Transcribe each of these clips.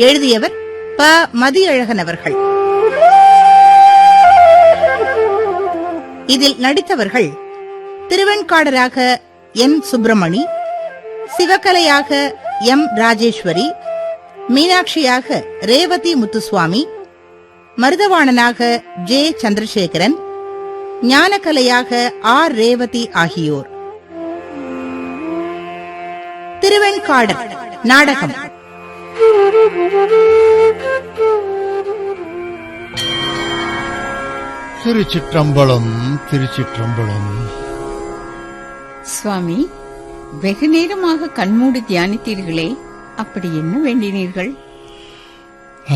எழுதியவர் ப. மதியழகன் அவர்கள். இதில் நடித்தவர்கள் திருவெண்காடராக என் சுப்பிரமணி சிவகலையாக எம். ராஜேஸ்வரி மீனாட்சியாக ரேவதி முத்துசுவாமி மருதவாணனாக ஜே. சந்திரசேகரன் ஞானகலையாக ஆர். ரேவதி ஆகியோர். திருவெண்காடர் நாடகம். திருச்சிற்றம்பலம் திருச்சிற்றம்பலம். சுவாமி வெகு நேரமாக கண்மூடி தியானித்தீர்களே அப்படி என்ன வேண்டினீர்கள்?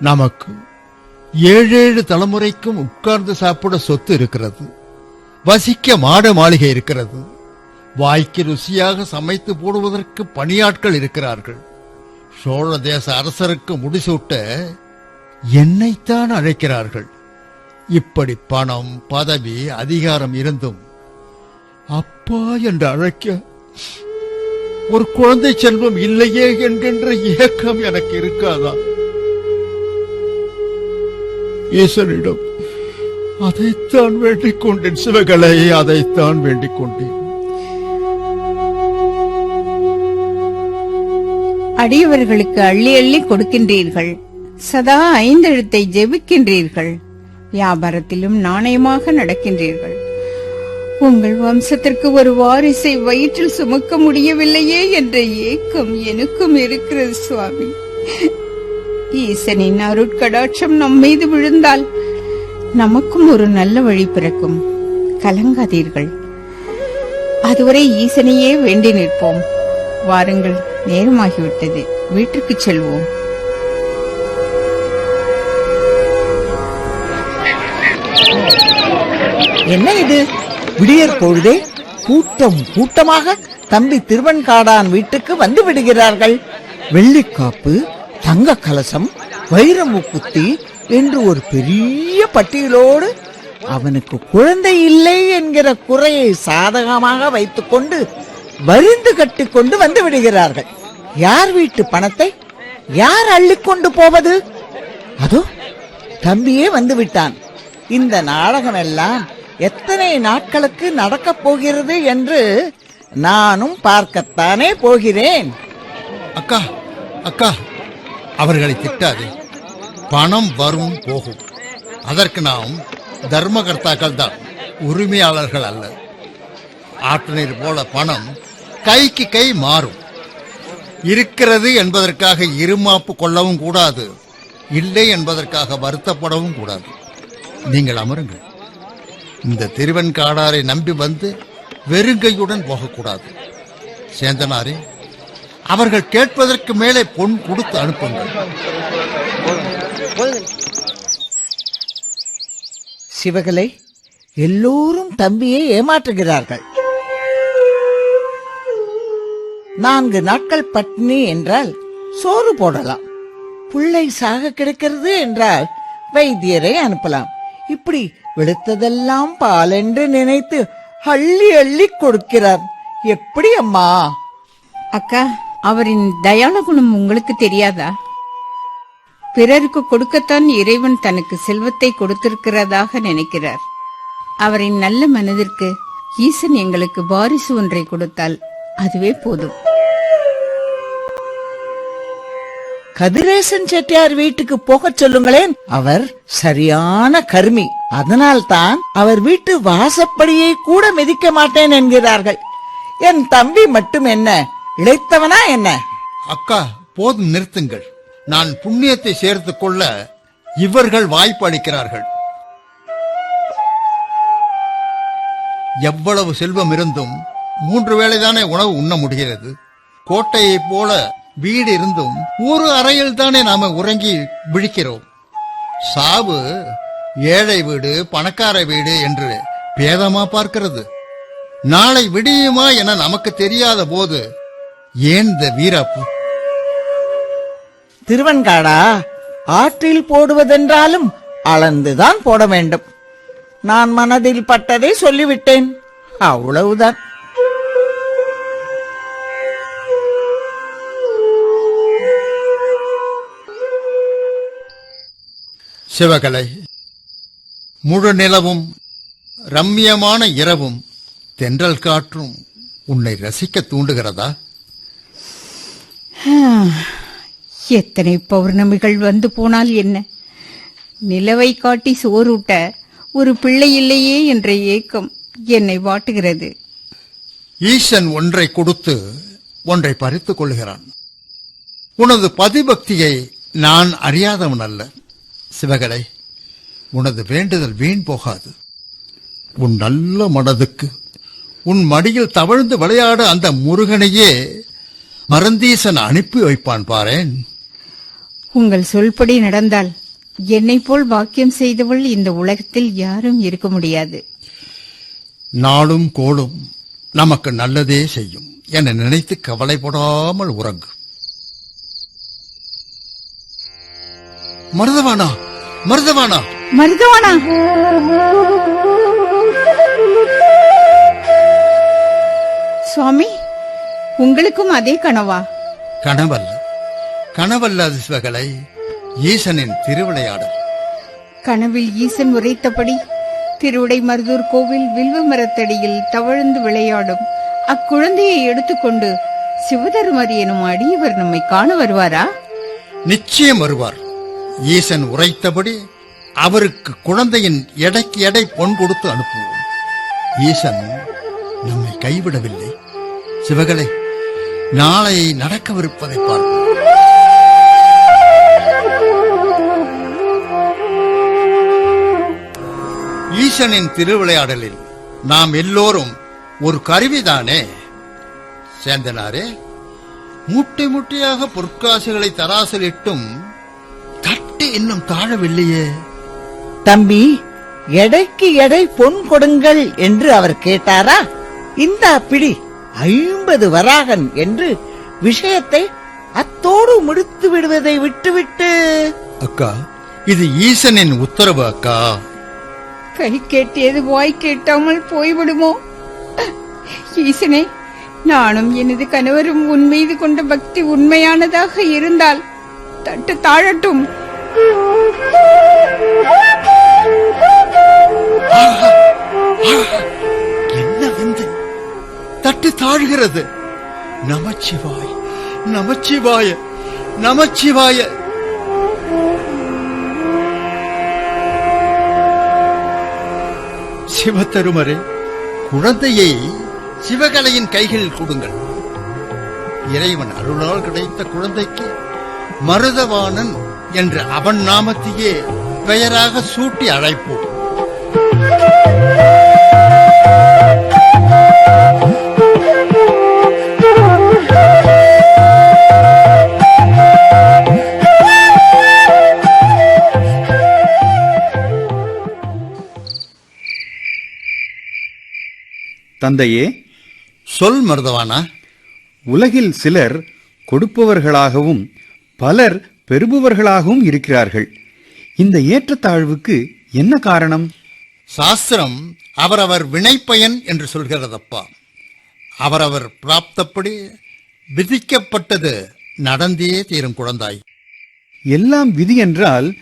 நமக்கு ஏழேழு தலைமுறைக்கும் உட்கார்ந்து சாப்பிட சொத்து இருக்கிறது. வசிக்க மாட மாளிகை இருக்கிறது. வாய்க்கு ருசியாக சமைத்து போடுவதற்கு பணியாட்கள் இருக்கிறார்கள். சோழ தேச அரசருக்கு முடிசூட்ட என்னைத்தான் அழைக்கிறார்கள். இப்படி பணம் பதவி அதிகாரம் இருந்தும் அப்பா என்று அழைக்க ஒரு குழந்தை செல்வம் இல்லையே என்கின்ற ஏக்கம் எனக்கு இருக்காதா? ஈசனிடம் அதைத்தான் வேண்டிக் கொண்டேன் சிவகளை அதைத்தான் வேண்டிக் கொண்டேன். அடியவர்களுக்கு அள்ளி அள்ளி கொடுக்கின்றீர்கள். சதா ஐந்தெழுத்தை ஜெபிக்கின்றீர்கள். வியாபாரத்திலும் நாணயமாக நடக்கின்றீர்கள். உங்கள் வம்சத்திற்கு ஒரு வாரிசை வயிற்றில் சுமக்க முடியவில்லையே என்ற ஏக்கம் எனக்கும் இருக்கிறது சுவாமி. ஈசனின் அருட்கடாட்சம் நம் மீது விழுந்தால் நமக்கும் ஒரு நல்ல வழி பிறக்கும். கலங்காதீர்கள். அதுவரை ஈசனையே வேண்டி நிற்போம். வாருங்கள். நேரமாகிவிட்டது. வீட்டுக்கு செல்வோம். என்ன இது? விடியற் பொழுதே கூட்டம் கூட்டமாக தம்பி திருவன்காடான் வீட்டுக்கு வந்து விடுகிறார்கள். வெள்ளிக்காப்பு தங்க கலசம் வைரமுக்குத்தி என்று ஒரு பெரிய பட்டியலோடு அவனுக்கு குழந்தை இல்லை என்கிற குறையை சாதகமாக வைத்துக்கொண்டு வரிந்து கட்டிக்கொண்டு வந்து விடுகிறார்கள். யார் வீட்டு பணத்தை யார் அள்ளிக்கொண்டு போவது? அதோ தம்பியே வந்து விட்டான். இந்த நாடகம் எல்லாம் எத்தனை நாட்களுக்கு நடக்கப் போகிறது என்று நானும் பார்க்கத்தானே போகிறேன். அக்கா அக்கா அவர்களை திட்டாதே. பணம் வரும் போகும். அதற்கு நாம் தர்மகர்த்தாக்கள் தான் உரிமையாளர்கள் அல்ல. ஆற்றுநீர் போல பணம் கைக்கு கை மாறும். இருக்கிறது என்பதற்காக இருமாப்பு கொள்ளவும் கூடாது. இல்லை என்பதற்காக வருத்தப்படவும் கூடாது. நீங்கள் அமருங்கள். இந்த திருவெண்காடாரை நம்பி வந்து வெறுங்கையுடன் போகக்கூடாது. சேந்தனாரே அவர்கள் கேட்பதற்கு மேலே பொன் கொடுத்து அனுப்புங்கள். சிவகலை எல்லோரும் தம்பியை ஏமாற்றுகிறார்கள். நான்கு நாட்கள் பட்னி என்றால் சோறு போடலாம். புள்ளை சாக கிடைக்கிறது என்றால் வைத்தியரை அனுப்பலாம். இப்படி விடுத்ததெல்லாம் பால் என்று நினைத்து அள்ளி அள்ளி கொடுக்கிறார். எப்படி அம்மா? அக்கா அவரின் தயாள குணம் உங்களுக்கு தெரியாதா? பிறருக்கு கொடுக்கத்தான் இறைவன் தனக்கு செல்வத்தை கொடுத்திருக்கிறதாக நினைக்கிறார். அவரின் நல்ல மனதிற்கு ஈசன் எங்களுக்கு வாரிசு ஒன்றை கொடுத்தால் அதுவே போதும். கதிரேசன் செட்டியார் வீட்டுக்கு போகச் சொல்லுங்களேன். அவர் சரியான கருமி. அதனால்தான் அவர் வீட்டு வாசப்படியை கூட மிதிக்க மாட்டேன் என்கிறார்கள். என் தம்பி மட்டும் என்ன? இழைத்தவனா என்ன? அக்கா போதும் நிறுத்துங்கள். நான் புண்ணியத்தை சேர்த்துக் கொள்ள இவர்கள் வாய்ப்பு அளிக்கிறார்கள். எவ்வளவு செல்வம் இருந்தும் மூன்று வேளைதானே உணவு உண்ண முடிகிறது. கோட்டையைப் போல வீடு இருந்தும் ஒரு அறையில் தானே நாம உறங்கி விழிக்கிறோம். சாவு ஏழை வீடு பணக்கார வீடு என்று பேதமா பார்க்கிறது. நாளை விடியுமா என நமக்கு தெரியாத போது ஏன் இந்த வீராப்பு? திருவன்காடா ஆற்றில் போடுவதென்றாலும் அளந்துதான் போட வேண்டும். நான் மனதில் பட்டதை சொல்லிவிட்டேன். அவ்வளவுதான். சிவகலை. முழு நிலவும் ரம்மியமான இரவும் தென்றல் காற்றும் உன்னை ரசிக்க தூண்டுகிறதா? எத்தனை பௌர்ணமிகள் வந்து போனால் என்ன? நிலவை காட்டி சோறூட்ட ஒரு பிள்ளை இல்லையே என்ற ஏக்கம் என்னை வாட்டுகிறது. ஈசன் ஒன்றை கொடுத்து ஒன்றை பறித்துக் கொள்கிறான் உனது பதிபக்தியை நான் அறியாதவன் அல்ல. சிவகலை உனது வேண்டுதல் வீண் போகாது. உன் நல்ல மனதுக்கு உன் மடியில் தவழ்ந்து விளையாட அந்த முருகனையே மறந்தீசன் அனுப்பி வைப்பான் பாரேன் உங்கள் சொல்படி நடந்தால் என்னைப் போல் பாக்கியம் செய்தவள் இந்த உலகத்தில் யாரும் இருக்க முடியாது. நாளும் கோளும் நமக்கு நல்லதே செய்யும் என நினைத்து கவலைப்படாமல் உறங்கு. மருதவானா? மருதவானா? மருதவானா? சுவாமி உங்களுக்கும் அதே கனவா? கனவல்ல. கனவல்ல அது சிவகலை ஈசனின் திருவிளையாடல். கனவில் ஈசன் உரைத்தபடி திருவிடை மருதூர் கோவில் வில்வ மரத்தடியில் தவழ்ந்து விளையாடும். அக்குழந்தையை எடுத்துக்கொண்டு சிவதருமரி எனும் அடியவர் நம்மை காண வருவாரா? நிச்சயம் வருவார். ஈசன் உரைத்தபடி அவருக்கு குழந்தையின் எடைக்கு எடை பொன் கொடுத்து அனுப்புவோம். ஈசன் நம்மை கைவிடவில்லை. சிவகலை நாளை நடக்கவிருப்பதை பார்ப்போம். ஈசனின் திருவிளையாடலில் நாம் எல்லோரும் ஒரு கருவிதானே? சேந்தனாரே முட்டை முட்டையாக பொற்காசுகளை தராசலிட்டும் இன்னும் தாழவில்லையே. தம்பி எடைக்கு எடை பொன் கொடுங்கள் என்று அவர் கேட்டாரா? இந்த பிடி ஐம்பது வராகன் என்று விஷயத்தை அத்தோடு முடித்து விடுவதை விட்டுவிட்டு. அக்கா இது ஈசனின் உத்தரவு அக்கா. கை கேட்டியது வாய் கேட்டாமல் போய்விடுமோ? ஈசனே நானும் எனது கணவரும் உன் மீது கொண்ட பக்தி உண்மையானதாக இருந்தால் தட்டு தாழட்டும். என்ன தட்டு தாழ்கிறது. நமச்சிவாய் நமச்சிவாய நமச்சிவாய. சிவத்தருமரே குழந்தையை சிவகலையின் கைகளில் கொடுங்கள். இறைவன் அருளால் கிடைத்த குழந்தைக்கு மருதவாணன் என்ற அவன் நாமத்தையே பெயராக சூட்டி அழைப்போம். தந்தையே சொல் மருதவானா. உலகில் சிலர் கொடுப்பவர்களாகவும் பலர் பெறுபவர்களாகவும் இருக்கிறார்கள். இந்த ஏற்றத்தாழ்வுக்கு என்ன காரணம்? சாஸ்திரம் அவரவர் வினைப்பயன் என்று சொல்கிறதப்பா. அவரவர் பிராப்தப்படி விதிக்கப்பட்டது நடந்தே தீரும் குழந்தாய். எல்லாம் விதி என்றால்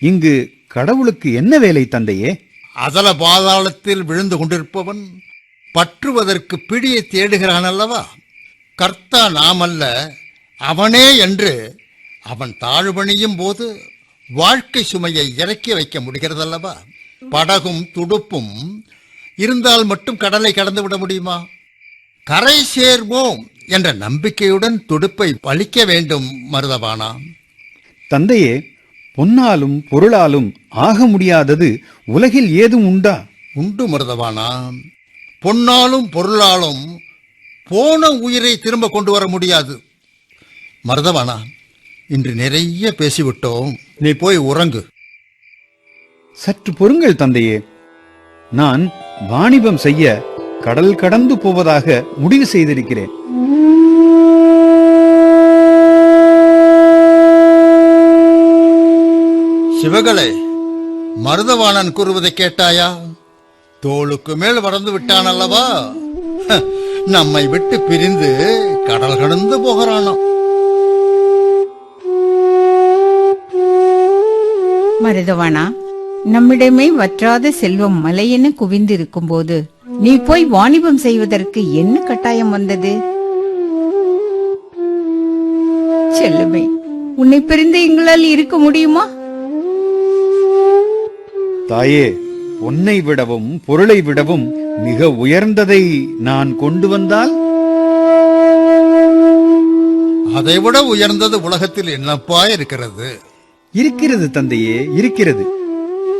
இங்கு கடவுளுக்கு என்ன வேலை தந்தையே? அதல பாதாளத்தில் விழுந்து கொண்டிருப்பவன் பற்றுவதற்கு பிடியை தேடுகிறான் அல்லவா கர்த்தா நாமல்ல அவனே என்று அவன் தாழ்வணியும் போது வாழ்க்கை சுமையை இறக்கி வைக்க முடிகிறதல்லவா? படகும் துடுப்பும் இருந்தால் மட்டும் கடலை கடந்து விட முடியுமா? கரை சேர்வோம் என்ற நம்பிக்கையுடன் துடுப்பை பழிக்க வேண்டும் மருதவானா. தந்தையே பொன்னாலும் பொருளாலும் ஆக முடியாதது உலகில் ஏதும் உண்டா? உண்டு மருதவானா. பொன்னாலும் பொருளாலும் போன உயிரை திரும்ப கொண்டு வர முடியாது மருதவானா. இன்று நிறைய பேசிவிட்டோம். நீ போய் உறங்கு. சற்று பொறுங்கள் தந்தையே. நான் வாணிபம் செய்ய கடல் கடந்து போவதாக முடிவு செய்திருக்கிறேன். சிவகலை மருதவாணன் கூறுவதை கேட்டாயா? தோளுக்கு மேல் வளர்ந்து விட்டான் அல்லவா நம்மை விட்டு பிரிந்து கடல் கடந்து போகிறானாம் மருதவானா நம்மிடமே வற்றாத செல்வம் மலையென குவிந்திருக்கும் போது நீ போய் வாணிபம் செய்வதற்கு என்ன கட்டாயம் வந்தது? செல்லுமே உன்னை பிரிந்து எங்களால் இருக்க முடியுமா? தாயே பொன்னை விடவும் பொருளை விடவும் மிக உயர்ந்ததை நான் கொண்டு வந்தால்? அதைவிட உயர்ந்தது உலகத்தில் என்னப்பா இருக்கிறது? இருக்கிறது தந்தையே இருக்கிறது.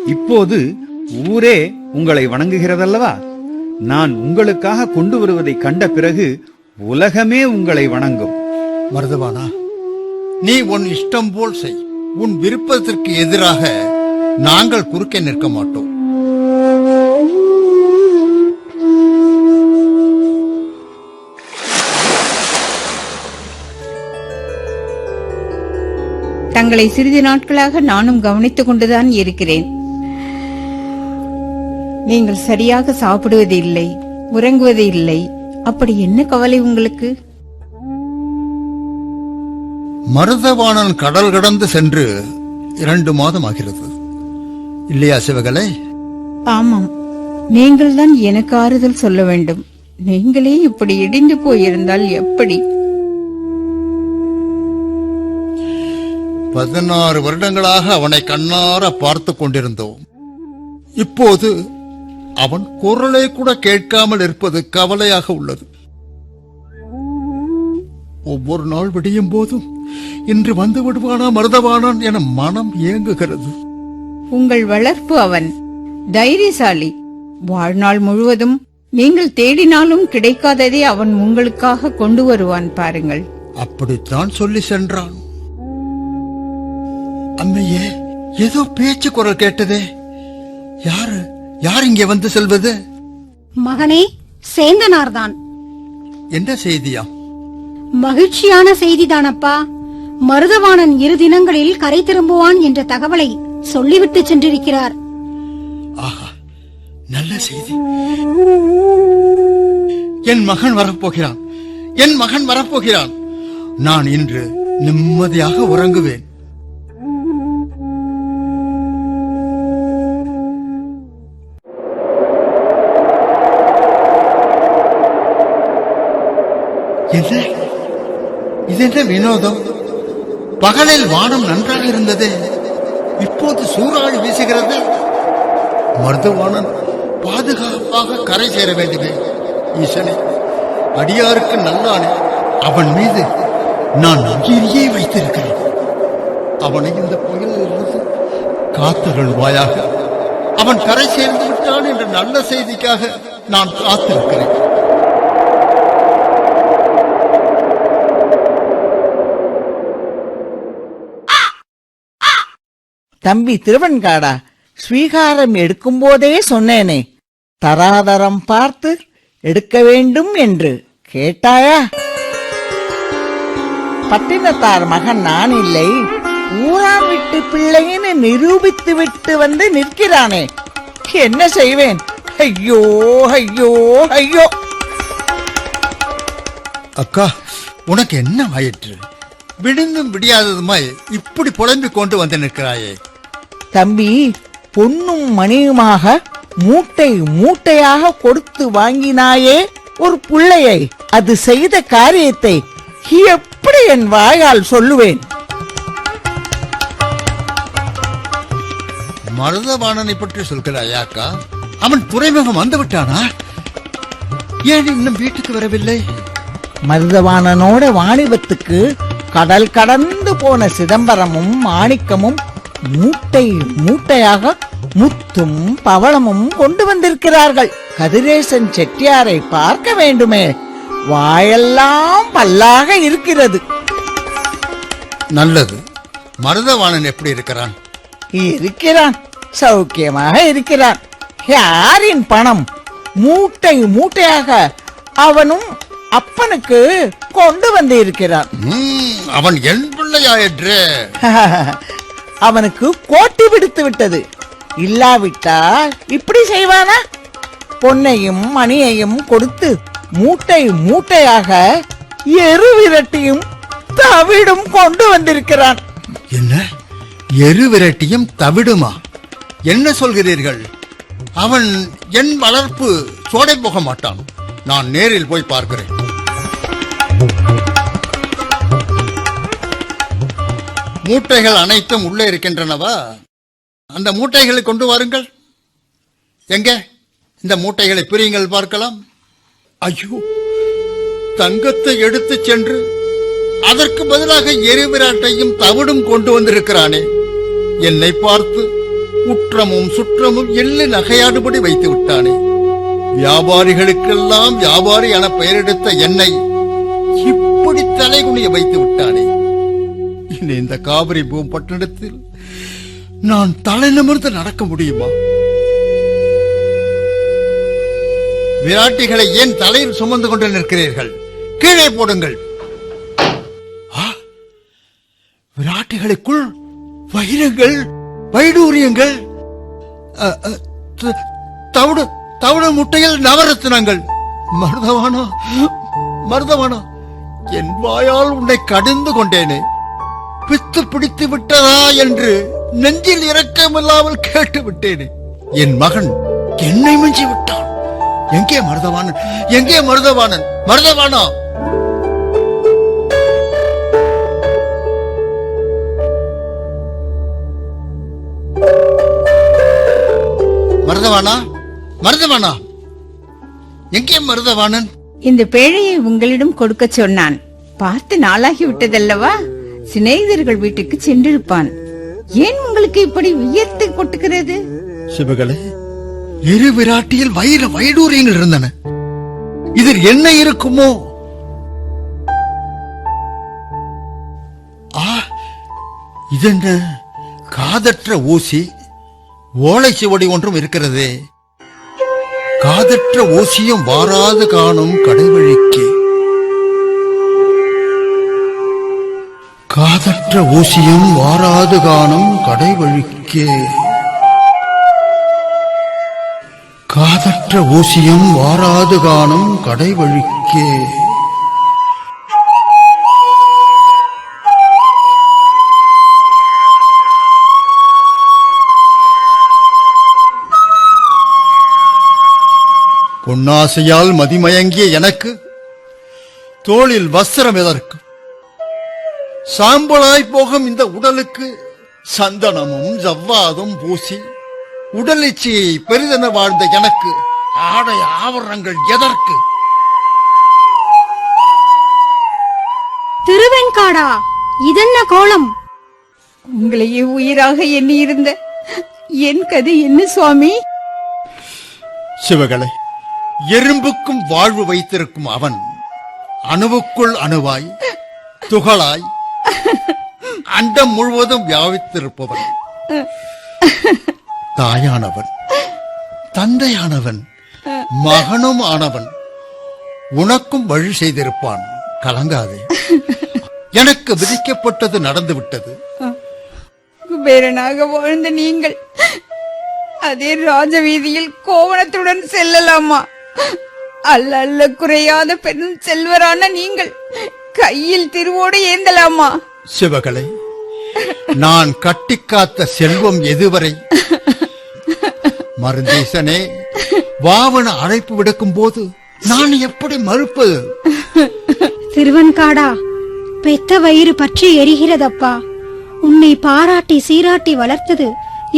இப்போது ஊரே உங்களை வணங்குகிறதல்லவா? நான் உங்களுக்காக கொண்டு வருவதை கண்ட பிறகு உலகமே உங்களை வணங்கும். மருதவானா நீ உன் இஷ்டம் போல் செய். உன் விருப்பத்திற்கு எதிராக நாங்கள் குறுக்கே நிற்க மாட்டோம். தங்களை சிறிது நாட்களாக நானும் கவனித்துக் கொண்டுதான் இருக்கிறேன். நீங்கள் சரியாக சாப்பிடுவது இல்லை உறங்குவது இல்லை. அப்படி என்ன கவலை உங்களுக்கு? மருதவாணன் கடல் கடந்து சென்று இரண்டு மாதம் ஆகிறது. இல்லையா சிவகலை? ஆமாம். நீங்கள் தான் எனக்கு ஆறுதல் சொல்ல வேண்டும். நீங்களே இப்படி இடிந்து போயிருந்தால் எப்படி? பதினாறு வருடங்களாக அவனை கண்ணார பார்த்து கொண்டிருந்தோம். இப்போது அவன் குரலை கூட கேட்காமல் இருப்பது கவலையாக உள்ளது. ஒவ்வொரு நாள் விடியும் போதும் இன்று வந்து விடுவானா மருதவானான் என மனம் ஏங்குகிறது. உங்கள் வளர்ப்பு அவன். தைரியசாலி. வாழ்நாள் முழுவதும் நீங்கள் தேடினாலும் கிடைக்காததை அவன் உங்களுக்காக கொண்டு வருவான் பாருங்கள். அப்படித்தான் சொல்லி சென்றான். அம்மையே ஏதோ பேச்சு குரல் கேட்டதே. யாரு யார் இங்கே வந்து செல்வது? மகனே சேந்தனார்தான். என்ன செய்தியா? மகிழ்ச்சியான செய்திதானப்பா. மருதவாணன் இரு தினங்களில் கரை திரும்புவான் என்ற தகவலை சொல்லிவிட்டு சென்றிருக்கிறார். ஆஹா நல்ல செய்தி. என் மகன் வரப்போகிறான். என் மகன் வரப்போகிறான். நான் இன்று நிம்மதியாக உறங்குவேன். என்ன இது என்ன வினோதம்? பகலில் வானம் நன்றாக இருந்தது. இப்போது சூறாவளி வீசுகிறது. மருதுவானன் பாதுகாப்பாக கரை சேர வேண்டுமே. ஈசனே அடியாருக்கு நல்லானே. அவன் மீது நான் நம்பிக்கையே வைத்திருக்கிறேன். அவனை இந்த புயலில் இருந்து காத்தருள்வாயாக அவன் கரை சேர்ந்து விட்டான் என்ற நல்ல செய்திக்காக நான் காத்திருக்கிறேன். தம்பி திருவன்காடா ஸ்வீகாரம் எடுக்கும்போதே சொன்னேனே தராதரம் பார்த்து எடுக்க வேண்டும் என்று கேட்டாயா? பட்டினத்தார் மகன் நான் இல்லை ஊரான் விட்டு பிள்ளைன்னு நிரூபித்து விட்டு வந்து நிற்கிறானே என்ன செய்வேன்? ஐயோ ஐயோ ஐயோ. அக்கா உனக்கு என்ன ஆயிற்று? விடுந்தும் விடியாததுமாய் இப்படி புலம்பிக் கொண்டு வந்து நிற்கிறாயே. தம்பி பொன்னும் மணியுமாக மூட்டை மூட்டையாக கொடுத்து வாங்கினாயே ஒரு புள்ளையை. அது செய்த காரியத்தை எப்படி என் வாயால் சொல்லுவேன்? மருதவாணனை பற்றி சொல்கிறாயா அக்கா? அவன் துறைமுகம் வந்து விட்டானா ஏன் இன்னும் வீட்டுக்கு வரவில்லை? மருதவாணனோட வாணிபத்துக்கு கடல் கடந்து போன சிதம்பரமும் மாணிக்கமும் மூட்டை மூட்டையாக முத்தும் பவளமும் கொண்டு வந்திருக்கிறார்கள். கதிரேசன் செட்டியாரை பார்க்க வேண்டுமே. வாயெல்லாம் பல்லாக இருக்கிறது. நல்லது. மருதவாணன் எப்படி இருக்கிறான்? இருக்கிறான். சௌக்கியமாக இருக்கிறான். யாரின் பணம்? மூட்டை மூட்டையாக அவனும் அப்பனுக்கு கொண்டு வந்து இருக்கிறான் அவன் என் பிள்ளையாயிற்று அவனுக்கு கோட்டி பிடித்து விட்டது. இல்லாவிட்டால் இப்படி செய்வானா? பொன்னையும் மணியையும் கொடுத்து மூட்டை மூட்டையாக எரு விரட்டியும் தவிடும் கொண்டு வந்திருக்கிறான். என்ன? எரு விரட்டியும் தவிடுமா? என்ன சொல்கிறீர்கள்? அவன் என் வளர்ப்பு சோடை போக மாட்டான். நான் நேரில் போய் பார்க்கிறேன். மூட்டைகள் அனைத்தும் உள்ளே இருக்கின்றனவா? அந்த மூட்டைகளை கொண்டு வாருங்கள். எங்க? இந்த மூட்டைகளை பிரியுங்கள் பார்க்கலாம். ஐயோ தங்கத்தை எடுத்துச் சென்று அதற்கு பதிலாக எரிவிராட்டையும் தவிடும் கொண்டு வந்திருக்கிறானே. என்னை பார்த்து உற்றமும் சுற்றமும் எள்ளு நகையாடுபடி வைத்து விட்டானே. வியாபாரிகளுக்கெல்லாம் வியாபாரி என பெயரெடுத்த என்னை இப்படி தலைகுனிய வைத்து விட்டானே. இனி இந்த காவிரி பூம் பட்டணத்தில் நான் தலை நிமிர்ந்து நடக்க முடியுமா? விராட்டிகளை ஏன் தலையில் சுமந்து கொண்டு நிற்கிறீர்கள்? கீழே போடுங்கள். விராட்டிகளுக்குள் வைரங்கள் வைடூரியங்கள் தவிடு தவிடு முட்டையில் நவரத்தினங்கள் மருதவானா மருதவானா என் வாயால் உன்னை கடிந்து கொண்டேனே. பித்து பிடித்து விட்டதா என்று நெஞ்சில் இரக்கமில்லாமல் கேட்டு விட்டேனே. என் மகன் என்னை மிஞ்சி விட்டான். எங்கே மருதவாணன்? எங்கே மருதவாணன்? மருதவானா மருதவானா மருதவானா எங்கே மருதவாணன்? இந்த பேழையை உங்களிடம் கொடுக்க சொன்னான். பார்த்து நாளாகி விட்டதல்லவா? சிநேகிதர்கள் வீட்டுக்கு சென்றிருப்பான். ஏன் உங்களுக்கு இப்படி வியர்த்து கொட்டுகிறது? சிவகலை இரு விராட்டியில் வைர வைடூரியங்கள் இருந்தன. இதில் என்ன இருக்குமோ? ஆ இதென்ன? காதற்ற ஊசி ஓலை சுவடி ஒன்றும் இருக்கிறதே. காதற்ற ஊசியும் வாராது காணும் கடைவழிக்கு காதற்ற ஊசியும் வாராது காணும் கடைவழிக்கே. காதற்ற ஊசியும் வாராது காணும் கடைவழிக்கே. பொன்னாசையால் மதிமயங்கிய எனக்கு தோளில் வஸ்திரம் எதற்கு சாம்பலாய் போகும் இந்த உடலுக்கு சந்தனமும் ஜவ்வாதும் பூசி உடலிச்சையை பெரிதென வாழ்ந்த எனக்கு ஆடை ஆவரணங்கள் எதற்கு? திருவெண்காடா இதென்ன கோலம்? உங்களையே உயிராக எண்ணி இருந்த என் கதை என்ன சுவாமி? சிவகளை எறும்புக்கும் வாழ்வு வைத்திருக்கும் அவன் அணுவுக்குள் அணுவாய் துகளாய் அண்டம் முழுவதும் வியாபித்திருப்பவன். தாயானவன் தந்தையானவன் மகனும் ஆனவன் உனக்கும் வழி செய்திருப்பான். கலங்காதே. எனக்கு விதிக்கப்பட்டது நடந்துவிட்டது. குபேரனாக வாழ்ந்த நீங்கள் அதே ராஜ வீதியில் கோவணத்துடன் செல்லலாமா? அல்ல அல்ல குறையாத பெண் செல்வரான நீங்கள் கையில் திருவோடு ஏந்தலாமா? சிவகலை நான் கட்டிக்காத்த செல்வம் எதுவரை? மருந்தீசனே வாவன அழைப்பு விடுக்கும் போது நான் எப்படி மறுப்பது? திருவன்காடா பெத்த வயிறு பற்றி எரிகிறதப்பா. உன்னை பாராட்டி சீராட்டி வளர்த்தது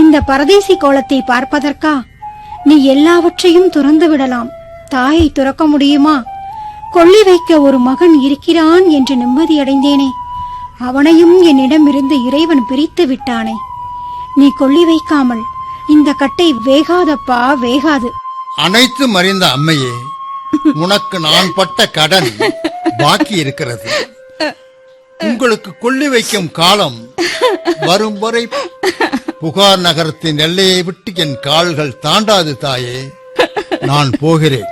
இந்த பரதேசி கோலத்தை பார்ப்பதற்கா? நீ எல்லாவற்றையும் துறந்து விடலாம். தாயை துறக்க முடியுமா? கொள்ளி வைக்க ஒரு மகன் இருக்கிறான் என்று நிம்மதியடைந்தேனே. அவனையும் என்னிடமிருந்து இறைவன் பிரித்து விட்டானே. நீ கொள்ளி வைக்காமல் இந்த கட்டை வேகாதப்பா வேகாது. அனைத்து அறிந்த அம்மையே உனக்கு நான் பட்ட கடன் பாக்கி இருக்கிறது. உங்களுக்கு கொள்ளி வைக்கும் காலம் வரும் வரை புகார் நகரத்தின் எல்லையை விட்டு என் கால்கள் தாண்டாது தாயே. நான் போகிறேன்.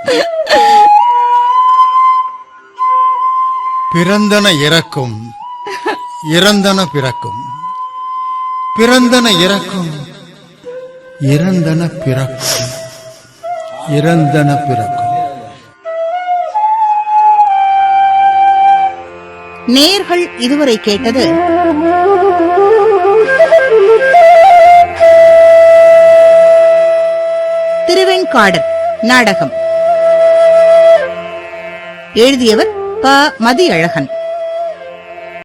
பிறந்தன இறக்கும். இறந்தன பிறக்கும். பிறந்தன இறக்கும். இறந்தன பிறக்கும். இறந்தன பிறக்கும். நேர்கள் இதுவரை கேட்டது திருவெண்காடல் நாடகம். எழுதியவர் ப. மதியழகன்.